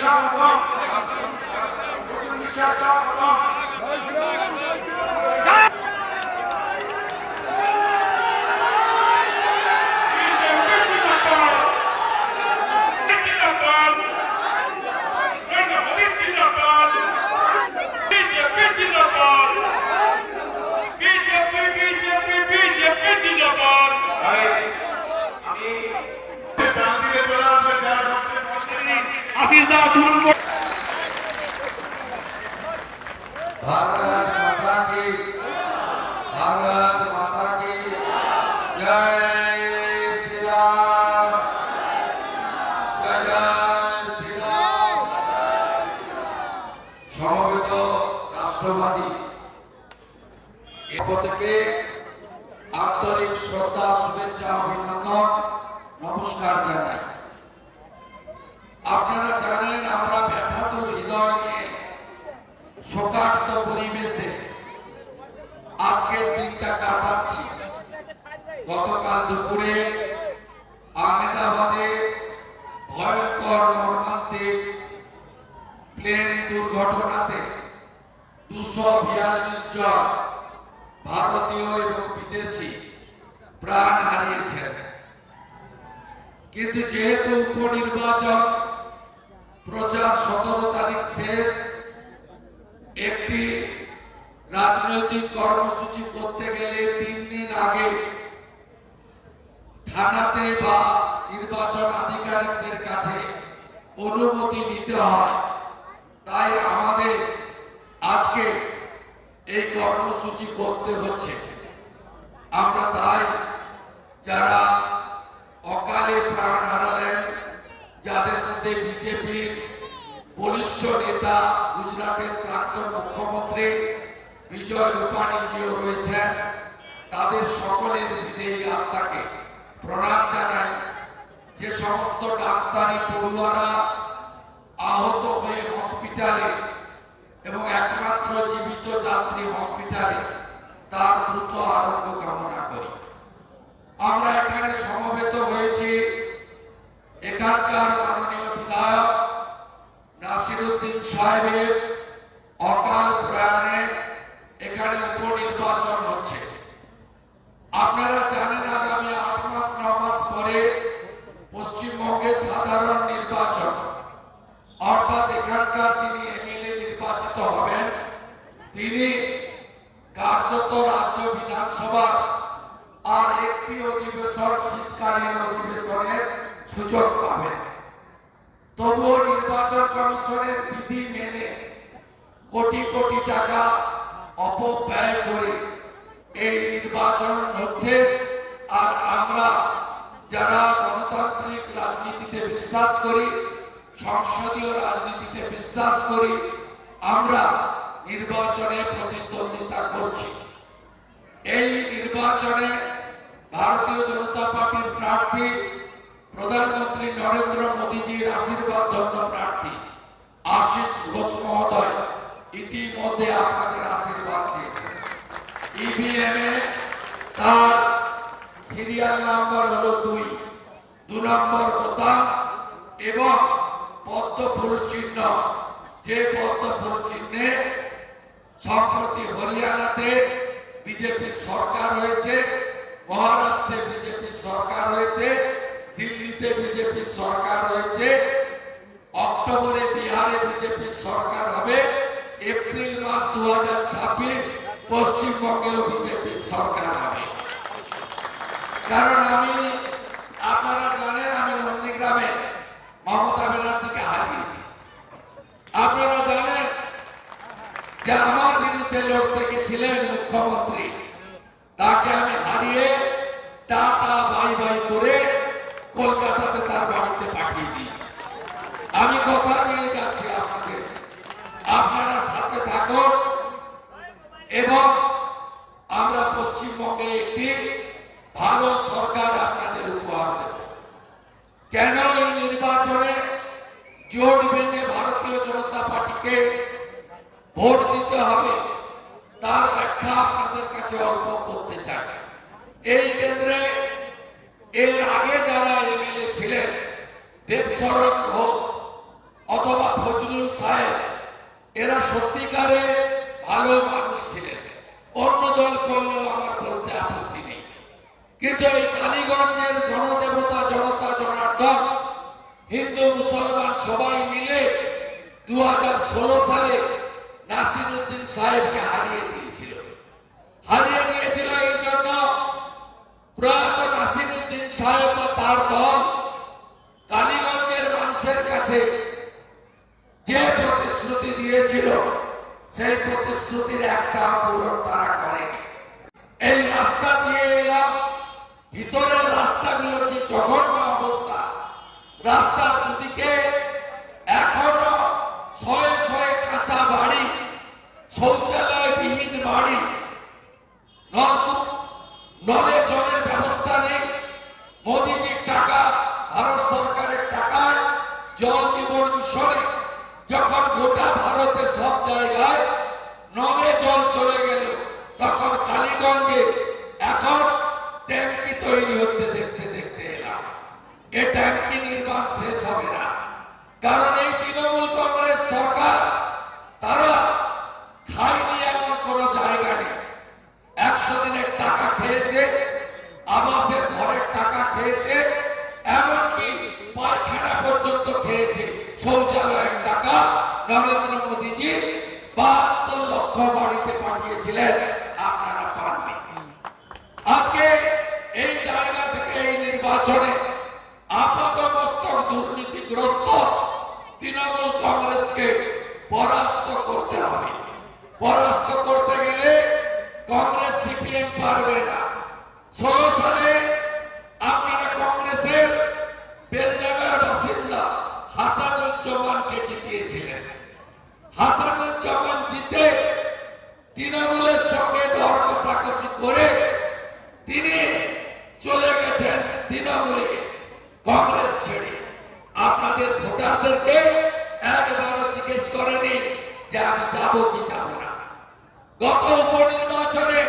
স্বাগতম উনিশা Abdullah. দুর্ঘটনাতে দুশো বিয়াল্লিশ জন ভারতীয় এবং বিদেশি প্রাণ হারিয়েছেন। কিন্তু যেহেতু উপনির্বাচন প্রচার সতেরো তারিখ শেষ, একটি রাজনৈতিক কর্মসূচি করতে গেলে তিন দিন আগে থানাতে বা নির্বাচন আধিকারিকদের কাছে অনুমতি নিতে হয়। তাই আমাদের আজকে এই কর্মসূচি করতে হচ্ছে। আমরা তাই যারা অকালে প্রাণ হারালেন, যাদের মধ্যে বিজেপির বলিষ্ঠ নেতা, গুজরাটের প্রাক্তন মুখ্যমন্ত্রী বিজয় রূপানীজিও রয়েছেন, তাদের সকলের বিদেয়ী আত্মাকে প্রণাম জানাই। যে সমস্ত ডাক্তারি পড়ুয়ারা আহত হয়ে হসপিটালে এবং একমাত্র জীবিত যাত্রী হসপিটালে তার দ্রুত আরোগ্য কামনা করি। আমরা এখানে সমবেত হয়েছি। এখানকার মাননীয় বিধায়ক নাসিরুদ্দিন সাহেবের অকাল প্রয়াণে এখানে উপনির্বাচন হচ্ছে। আপনারা জানেন আগামী আট মাস, ন মাস পরে পশ্চিমবঙ্গে সাধারণ নির্বাচন এখানকার যিনি এমএলএ নির্বাচিত হবেন, তিনি কার্যত রাজ্য বিধানসভার আর একটি অধিবেশন শীতকালীন অধিবেশনের সুযোগ পাবেন। তবুও নির্বাচন কমিশনের বিধি মেনে কোটি কোটি টাকা অপব্যয় করে এই নির্বাচন হচ্ছে, আর আমরা যারা গণতান্ত্রিক রাজনীতিতে বিশ্বাস করি, সংসদীয় রাজনীতিতে বিশ্বাস করি, আমরা নির্বাচনে প্রতিদ্বন্দ্বিতা করছি। এই নির্বাচনে ভারতীয় জনতা পার্টির প্রার্থী, প্রধানমন্ত্রী নরেন্দ্র মোদীজির আশীর্বাদ ধন্য প্রার্থী, আশিস ঘোষ মহোদয় ইতিমধ্যে আপনাদের আশীর্বাদ চেয়েছেন। ইভিএম এ তার সিরিয়াল নাম্বার হলো দুই, দু নম্বর বোতাম এবং পদ্ম চিহ্ন। যে পদ্ম চিহ্নে সম্প্রতি হরিয়ানাতে বিজেপি সরকার হয়েছে, মহারাষ্ট্রে বিজেপি সরকার হয়েছে, দিল্লিতে বিজেপি সরকার হয়েছে, অক্টোবরে বিহারে বিজেপি সরকার হবে, এপ্রিল মাস দু হাজার ছাব্বিশ পশ্চিমবঙ্গেও বিজেপি সরকার হবে। কারণ আমি, আপনারা জানেন আমি নন্দীগ্রামে মমতা ব্যানার্জিকে হারিয়েছি আপনারা জানেন যে আমার বিরুদ্ধে লড়তে গেছিলেন মুখ্যমন্ত্রী। তাকে আমি হারিয়ে টাটা, বাই বাই করে কলকাতাতে তার বাড়িতে পাঠিয়ে দিয়েছি। আমি কথা দিয়ে যাচ্ছি আপনাদের। আপনারা সাথে থাকুন এবং আমরা পশ্চিমবঙ্গে একটি ভালো সরকার আপনাদের উপহার দেব কেন এই নির্বাচনে জোট বেঁধে ভারতীয় পার্টিকে ভোট দিতে হবে। তার ব্যাখ্যা আপনাদের কাছে অল্প করতে চাই। এই কেন্দ্রে এর আগে যারা এমএলএ ছিলেন দেবশরণ ঘোষ অথবা ফজলুল সাহেব, এরা সত্যিকারে ভালো মানুষ ছিলেন। অন্য দল করলেও আমার বলতে আপত্তি নেই। কিন্তু এই কালীগঞ্জের গণদেবতা জনতা, জনার্দন, হিন্দু, মুসলমান সবাই মিলে দু হাজার ষোলো সালে নাসিরুদ্দিন সাহেবকে হারিয়ে দিয়েছিল। হারিয়ে দিয়েছিল এই জন্য প্রয়াত নাসিরুদ্দিন সাহেব বা তার দল কালীগঞ্জের মানুষের কাছে যে প্রতিশ্রুতি দিয়েছিল, সেই প্রতিশ্রুতির একটা পূরণ তারা করেনি। এই রাস্তা দিয়ে এলাম। ভিতরের রাস্তাগুলোর যে জঘন্য অবস্থা? রাস্তার দুদিকে এখনও শয়ে শয়ে কাঁচা বাড়ি শৌচালয় বিহীন বাড়ি। নলে জলের ব্যবস্থা নেই। মোদিজির টাকা ভারত সরকারের টাকায় জল জীবন মিশনে যখন গোটা ভারতে সব জায়গায় নলে জল চলে গেল তখন কালীগঞ্জে এখন ট্যাঙ্কি তৈরি হচ্ছে দেখতে দেখতে এলাম এ ট্যাঙ্কি নির্মাণ শেষ হবে না কারণ এই তৃণমূল কংগ্রেস সরকার তারা খায়নি এমন কোনো জায়গা নেই একশো দিনের টাকা খেয়েছে আবাসের ঘরের টাকা খেয়েছে এমনকি পায়খানা পর্যন্ত খেয়েছে শৌচালয়ের টাকা নরেন্দ্র মোদীজি বাহাত্তর লক্ষ পাঠিয়েছিলেন আপনারা পাননি আজকে এই জায়গা থেকে এই নির্বাচনে আপাত দুর্নীতিগ্রস্ত তৃণমূল কংগ্রেসকে পরাস্ত করতে হবে। পরাস্ত করতে গেলে কংগ্রেস সিপিএম পারবে না ষোলো সালে আপনারা কংগ্রেসের বেলডাঙ্গার বাসিন্দা হাসানুজ্জামানকে জিতিয়েছিলেন হাসানুজ্জামান জিতে তৃণমূলের সঙ্গে দর কষাকষি করে তিনি চলে গেছেন তৃণমূলে কংগ্রেস ছেড়ে আপনাদের ভোটারদেরকে একবারও জিজ্ঞেস করেনি যে আমি যাব কি যাব না। গত উপনির্বাচনে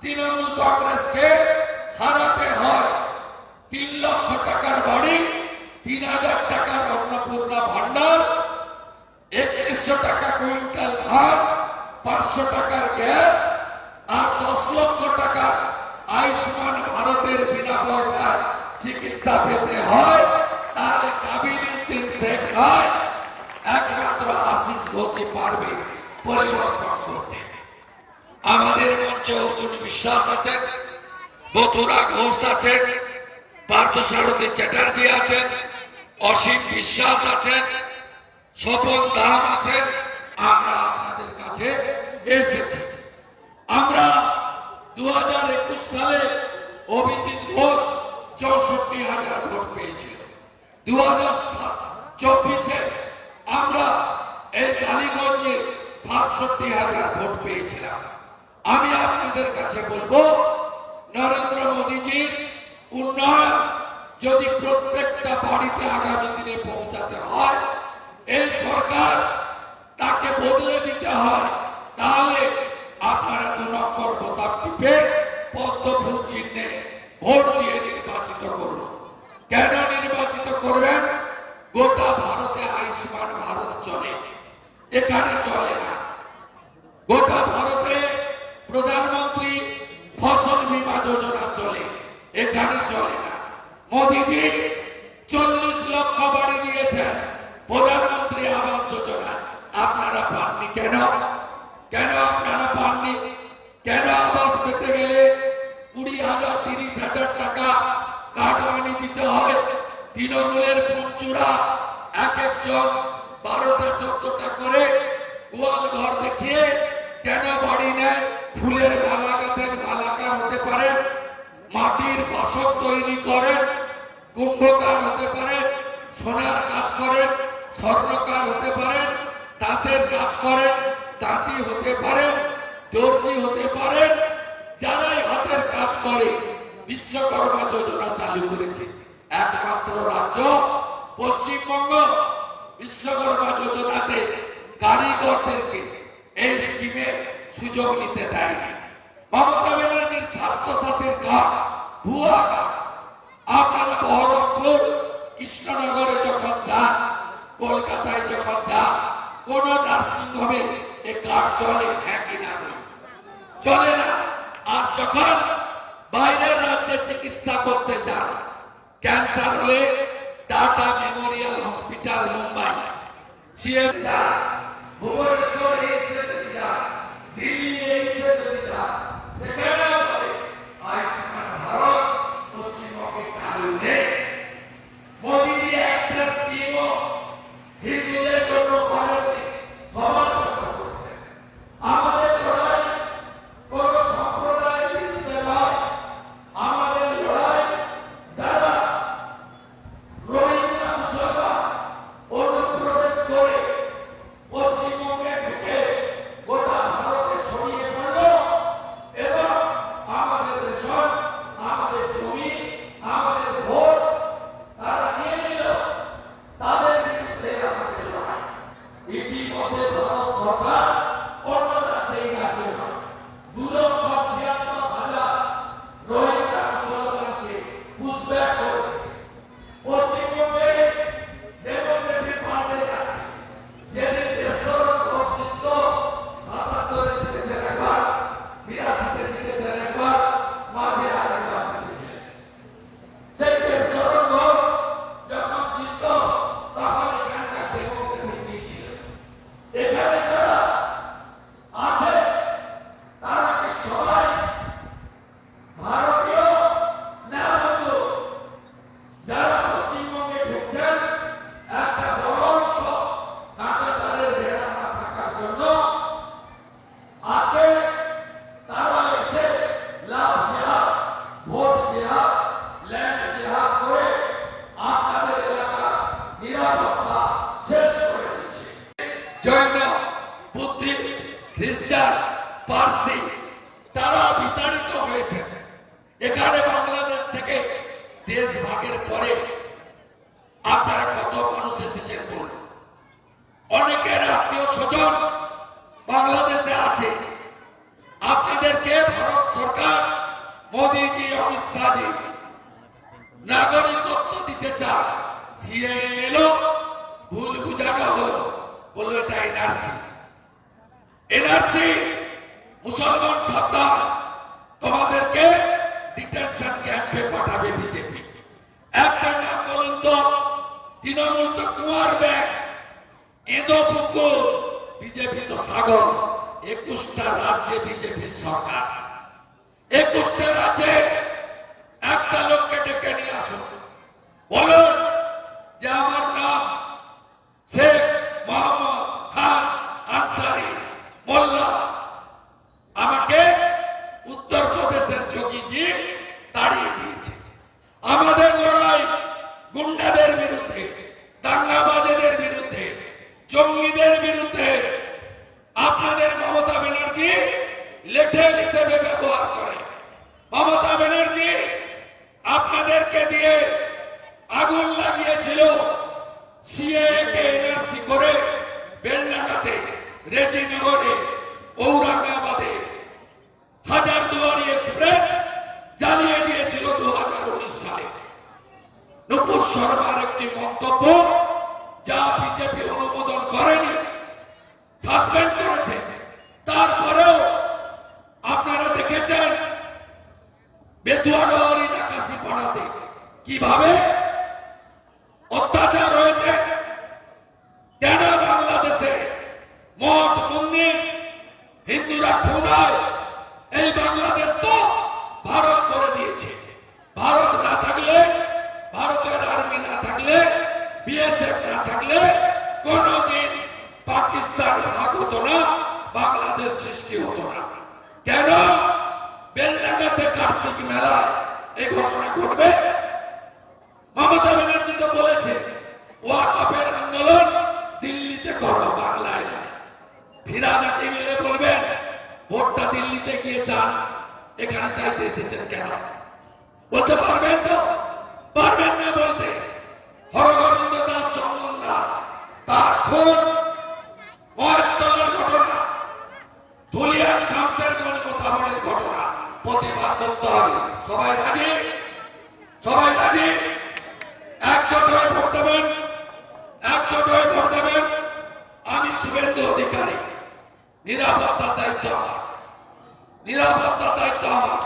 তৃণমূল কংগ্রেসকে হারাতে হয়। তিন লক্ষ টাকার বাড়ি, তিন হাজার টাকার অন্নপূর্ণা ভান্ডার, একত্রিশশো টাকা কুইন্টাল ধান, পাঁচশো টাকার গ্যাস আর দশ লক্ষ টাকা আয়ুষ্মান ভারতের বিনা পয়সায় চিকিৎসা পেতে হয়। তাহলে কাবিলুদ্দিন শেখ নয়। একমাত্র আশিস ঘোষই পারবে পরিবর্তন করতে। আমাদের মঞ্চে অর্জুন বিশ্বাস আছেন, বথুরা ঘোষ আছেন পার্থসারথী চ্যাটার্জি আছেন, অসীম বিশ্বাস আছেন, স্বপন দাম আছেন, আমরা আপনাদের কাছে এসেছি। আমরা দু হাজার একুশ সালে অভিজিৎ ঘোষ চৌষট্টি হাজার ভোট পেয়েছিল। দু হাজার চব্বিশে আমরা এই কালীগঞ্জে সাতষট্টি হাজার ভোট পেয়েছিলাম। আমি আপনাদের কাছে বলব, নরেন্দ্র মোদীজির উন্নয়ন যদি প্রত্যেকটা বাড়িতে আগামী দিনে পৌঁছাতে হয়, এই সরকার তাকে বদলে দিতে হয়, তাহলে আপনারা দু নম্বর বোতাম টিপে পদ্ম ফুল চিহ্নে ভোট দিয়ে নির্বাচিত করুন। কেন নির্বাচিত করবেন? গোটা ভারতে আয়ুষ্মান ভারত চলে। এখানে চলে না। গোটা ভারতে প্রধানমন্ত্রী ফসল বীমা যোজনা চলে। এখানে চলে না। মোদিজি চল্লিশ লক্ষ বাড়ি দিয়েছেন। প্রধানমন্ত্রী আবাস যোজনা। আপনারা পাননি কেন? কেন আপনারা পাননি? কেন আবাস পেতে গেলে কুড়ি হাজার, তিরিশ হাজার টাকা কাটমানি দিতে হয়? তৃণমূলের পঞ্চুরা এক একজন বারোটা, চোদ্দটা করে গোয়াল ঘর দেখিয়ে কেন ফুলের মালা বালাগাতের মালাকার হতে পারেন মাটির বাসক তৈরি করেন কুম্ভকার হতে পারে, সোনার কাজ করেন স্বর্ণকার হতে পারে তাঁতের কাজ করেন তাঁতি হতে পারে, দর্জি হতে পারে, যারাই হাতের কাজ করে, বিশ্বকর্মা যোজনা চালু করেছে। একমাত্র রাজ্য পশ্চিমবঙ্গ বিশ্বকর্মা যোজনাতে কারিগরদেরকে এই স্কিমে সুযোগ নিতে দেয় না। মমতা ব্যানার্জির স্বাস্থ্য সাথীর কাজ ভুয়া কাজ আপনারা বহরমপুর কৃষ্ণনগরে যখন যান, কলকাতায় যখন যান, কোন নার্সিংহোমে এ কার্ড চলে হ্যাঁ কিনা চলে না। আর যখন বাইরের রাজ্যে চিকিৎসা করতে চান ক্যান্সার হলে Tata memorial hospital, Mumbai. CM Bhubaneswar institute Dile Join me. Trinamool তো কুমার ব্যাগ। এদো পুকুর, বিজেপি তো সাগর। একুশটা রাজ্যে বিজেপি সরকার। একুশটা রাজ্যে একটা লোককে ডেকে নিয়ে আসুন বলুন যে আমার জঙ্গিদের বিরুদ্ধে আপনাদের মমতা ব্যানার্জি লেটে কীভাবে? দিল্লিতে গিয়ে চান, এখানে চাইতে এসেছেন কেন? বলতে পারবেন তো? পারবেন না বলতে? হরগোবিন্দ দাস, চন্দন দাস, তার খুন, মহেশতলার ঘটনা ধুলিয়ার শামসের মোতাবনের ঘটনা, প্রতিবাদ করতে হবে। সবাই রাজি? সবাই রাজি? একজোট হয়ে ভোট দেবেন? একজোট হয়ে ভোট দেবেন? আমি শুভেন্দু অধিকারী, নিরাপত্তার দায়িত্ব আমার। নিরাপত্তার দায়িত্ব আমার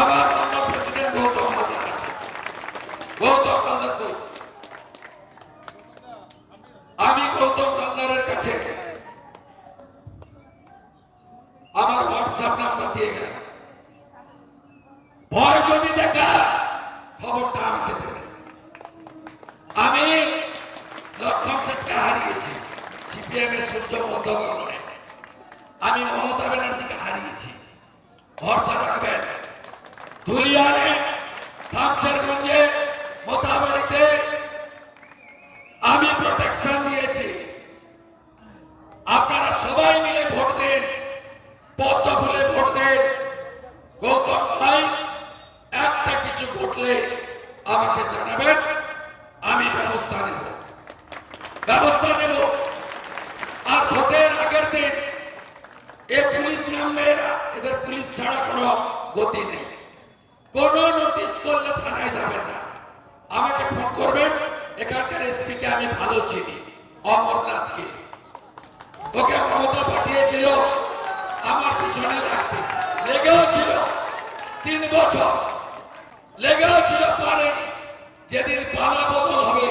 আমার অন্য প্রেসিডেন্ট গৌতম আমাদের আছে গৌতম কই? আমি গৌতম হালদারের কাছে আমার হোয়াটসঅ্যাপ নাম্বার দিয়ে গেল ভয় যদি দেখা খবরটা আমাকে দেবে আমি লক্ষণ সেটকে হারিয়েছি সিপিএম এর সূর্য মধ্যগগনে আমি মমতা ব্যানার্জিকে হারিয়েছি ভরসা রাখবেন ধুলিয়ানে শামশেরগঞ্জে মোতাবাড়িতে আমি প্রোটেকশন দিয়েছি আপনারা সবাই মিলে ভোট দেন পদ্ম ফুলে ভোট দেন গৌতম ভাই একটা ঘটলে আমাকে জানাবেন, আমি ব্যবস্থা নেব। ব্যবস্থা নেব। আর ভোটের আগের দিন এ পুলিশ নামবে এদের পুলিশ ছাড়া কোনো গতি নেই। কোন নোটিশ করলে থানায় যাবেন না। আমাকে ফোন করবেন, এখানকার এসপি কে আমি ভালো চিনি অমরনাথকে ওকে ক্ষমতা পাঠিয়েছিল, আমার পিছনে লাগতে লেগেও ছিল তিন বছর। লেগেও ছিল পারে। যেদিন পালা বদল হবে,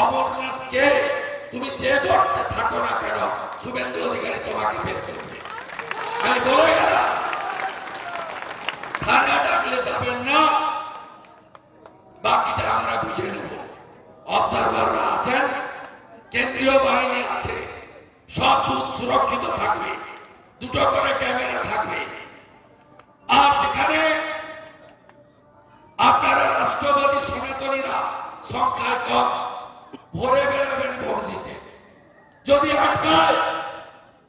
অমরনাথকে তুমি যে ধরতে থাকো না কেন, শুভেন্দু অধিকারী তোমাকে বের করবে আমি বলে গেলাম থানা ডাকলে যাবেন না বাকিটা আমরা বুঝে নেব অবজারভাররা আছেন কেন্দ্রীয় বাহিনী আছে সব বুথ সুরক্ষিত থাকবে দুটো করে ক্যামেরা থাকবে আর যেখানে আপনারা রাষ্ট্রবাদী সনাতনীরা সংখ্যায় কম ভরে বেরোবেন ভোট দিতে যদি আটকায়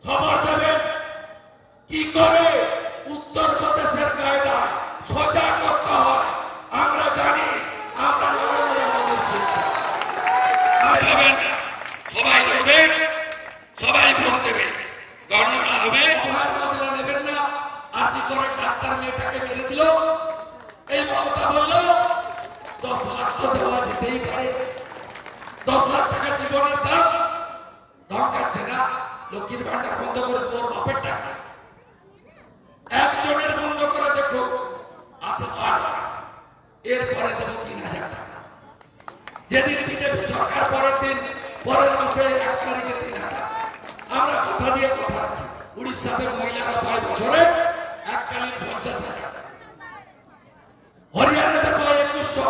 খবর দেবেন কি করে উত্তর প্রদেশের কায়দায় সোজা করতে হয় আমরা জানি আমরা নরেন্দ্র মোদীর শিষ্য আর যাবেন না। সবাই লড়বেন সবাই ভোট দেবে গণনা হবে উপহার বদলা নেবেন না আজি করে ডাক্তার মেয়েটাকে মেরে দিল এই মমতা বলল দশ লাখ তো দেওয়া যেতেই পারে দশ লাখ টাকা জীবনের দাম ধমকাচ্ছে না লক্ষ্মীর ভান্ডার বন্ধ করে তোর বাপের টাকা একজনের বন্ধ করে দেখো আছে তো আট মাস এরপরে দেবো তিন হাজার টাকা যেদিন বিজেপি সরকার পরের দিন পরের মাসে এক তারিখে তিন হাজার আমরা কথা দিয়ে কথা রাখি উড়িষ্যাতে মহিলারা পায় বছরে এককালীন পঞ্চাশ হাজার হরিয়ানাতে পায় একুশশো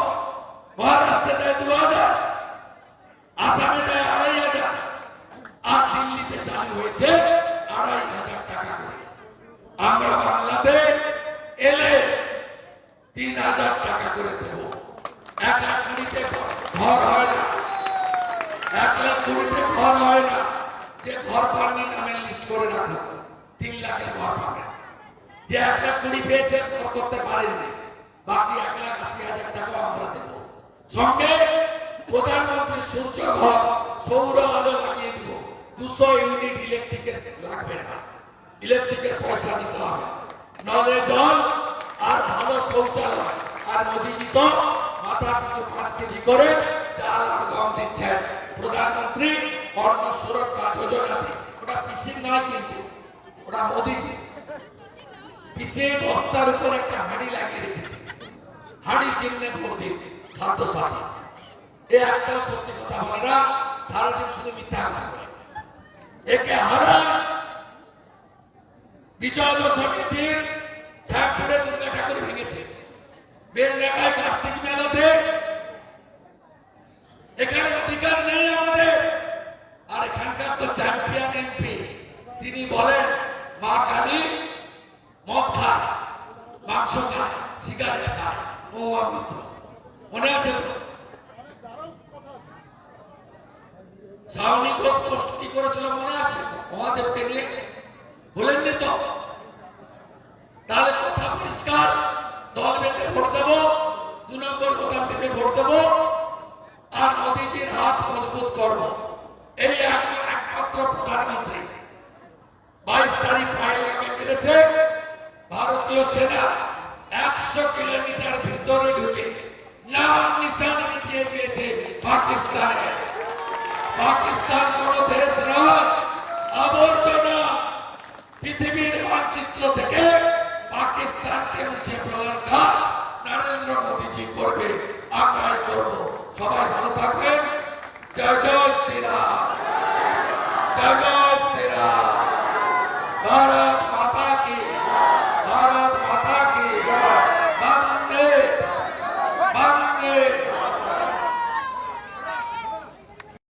মহারাষ্ট্রে দেয় দু হাজার আসামে দেয় আড়াই হাজার আর দিল্লিতে চালু হয়েছে আড়াই হাজার টাকা করে আমরা বাংলাতে এলে তিন হাজার টাকা করে দেব এক লাখ কুড়িতে ঘর হয় না এক লাখ কুড়িতে ঘর হয় না যে ঘর পাননি নামের লিস্ট করে রাখো তিন লাখের ঘর পাবেন যে এক লাখ কুড়ি পেয়েছে ঘর করতে পারেননি বাকি এক লাখ আশি হাজার টাকা আমরা দেব সঙ্গে প্রধানমন্ত্রী সূর্য ঘর সৌর আলো লাগিয়ে দিব দুশো ইউনিট ইলেকট্রিকের লাগবে না। ইলেকট্রিকের পয়সা দিতে হবে। নলে জল আর ভালো শৌচালয়। আর মোদিজি তো মাথা পিছু পাঁচ কেজি করে চাল আর গম দিচ্ছেন। প্রধানমন্ত্রী অন্ন সুরক্ষা যোজনাতে ওটা পিসির নয় কিন্তু, ওটা মোদিজি পিসে বস্তার উপর একটা হাঁড়ি লাগিয়ে রেখেছে। হাঁড়ি চিহ্নে ভোট দিন খাদ্য সাথী এ একটাও সত্যি কথা বলে না, সারাদিন শুধু মিথ্যা কথা একে হারা। বিজয় দশমীর দিন দুর্গা ঠাকুর ভেঙেছে। বেলডাঙ্গায় কার্তিক মেলাতে এখানে অধিকার নেই আমাদের আর এখানকার তো চ্যাম্পিয়ন এমপি তিনি বলেন মা কালী মদ খায় মাংস খায় সিগারেট খায় মহুয়া মিত্র মনে আছে তো শাওনি ঘোষ পোস্ট কি করেছিল মনে আছে মহাদেবকে নিয়ে বলেননি তো করব আর মোদিজির হাত মজবুত করব এই এক- একমাত্র প্রধানমন্ত্রী বাইশ তারিখ পাহেলগামে মেরেছে ভারতীয় সেনা। একশো কিলোমিটার ভিতরে ঢুকে নাম দিয়েছে পাকিস্তানে। পাকিস্তান কোন দেশ নয়, আবর্জনা। পৃথিবীর মানচিত্র থেকে পাকিস্তানকে মুছে ফেলার কাজ নরেন্দ্র মোদীজি করবে। আমরাই করব। সবাই ভালো থাকবেন। জয় জয় শ্রীরাম। জয় জয়